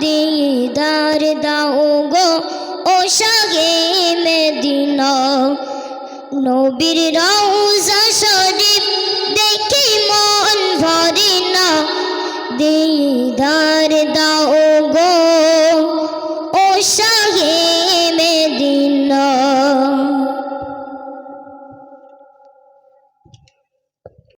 দিদার দাও গো ও সাগে মদিনা। নবীর রওজা শরীফ দেখি মন ভরে না। দিদার